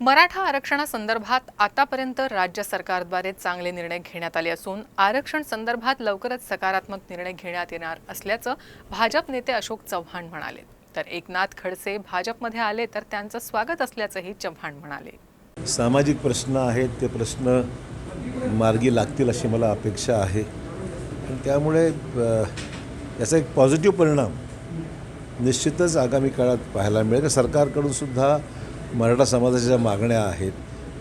मराठा आरक्षणासंदर्भात आतापर्यंत राज्य सरकारद्वारे चांगले निर्णय घेण्यात आले असून आरक्षण संदर्भात लवकरच सकारात्मक निर्णय घेण्यात येणार असल्याचं भाजप नेते अशोक चव्हाण म्हणाले. तर एकनाथ खडसे भाजपमध्ये आले तर त्यांचं स्वागत असल्याचंही चव्हाण म्हणाले. सामाजिक प्रश्न आहेत ते प्रश्न मार्गी लागतील अशी मला अपेक्षा आहे. त्यामुळे याचा एक पॉझिटिव्ह परिणाम निश्चितच आगामी काळात पाहायला मिळेल. सरकारकडून सुद्धा मराठा समाजाच्या ज्या मागण्या आहेत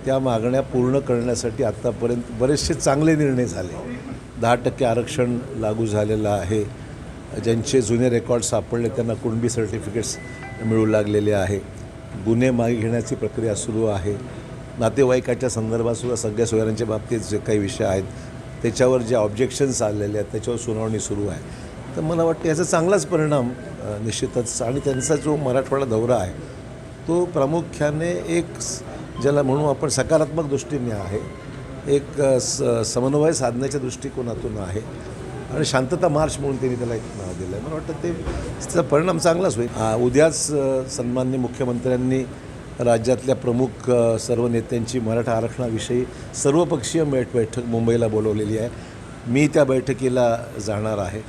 त्या मागण्या पूर्ण करण्यासाठी आत्तापर्यंत बरेचसे चांगले निर्णय झाले. दहा टक्के आरक्षण लागू झालेलं आहे. ज्यांचे जुने रेकॉर्ड सापडले त्यांना कुणबी सर्टिफिकेट्स मिळू लागलेले आहे. गुन्हे मागे घेण्याची प्रक्रिया सुरू आहे. नातेवाईकाच्या संदर्भात सुद्धा सगळ्या सोयऱ्यांच्या बाबतीत जे काही विषय आहेत त्याच्यावर जे ऑब्जेक्शन्स आलेले आहेत त्याच्यावर सुनावणी सुरू आहे. तर मला वाटतं याचा चांगलाच परिणाम निश्चितच. आणि त्यांचा जो मराठवाडा दौरा आहे तो प्रामुख्याने एक ज्याला म्हणू आपण सकारात्मक दृष्टीने आहे एक स समन्वय साधण्याच्या दृष्टिकोनातून आहे. आणि शांतता मार्च म्हणून त्यांनी त्याला एक नाव दिलं आहे मला वाटतं ते त्याचा परिणाम चांगलाच होईल. उद्याच सन्मान्य मुख्यमंत्र्यांनी राज्यातल्या प्रमुख सर्व नेत्यांची मराठा आरक्षणाविषयी सर्वपक्षीय बैठ बैठक मुंबईला बोलवलेली आहे. मी त्या बैठकीला जाणार आहे.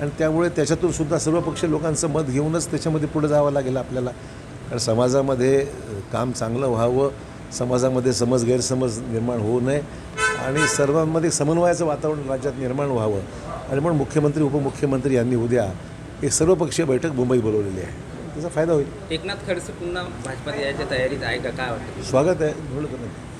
आणि त्यामुळे त्याच्यातून सुद्धा सर्वपक्षीय लोकांचं मत घेऊनच त्याच्यामध्ये पुढे जावं लागेल आपल्याला. कारण समाजामध्ये काम चांगलं व्हावं समाजामध्ये समज गैरसमज निर्माण होऊ नये आणि सर्वांमध्ये समन्वयाचं वातावरण राज्यात निर्माण व्हावं. आणि म्हणून मुख्यमंत्री उपमुख्यमंत्री यांनी उद्या एक सर्वपक्षीय बैठक मुंबईत बोलवलेली आहे. त्याचा फायदा होईल. एकनाथ खडसे पुन्हा भाजपात यायच्या तयारीत आहे का? काय वाटतं? स्वागत आहे.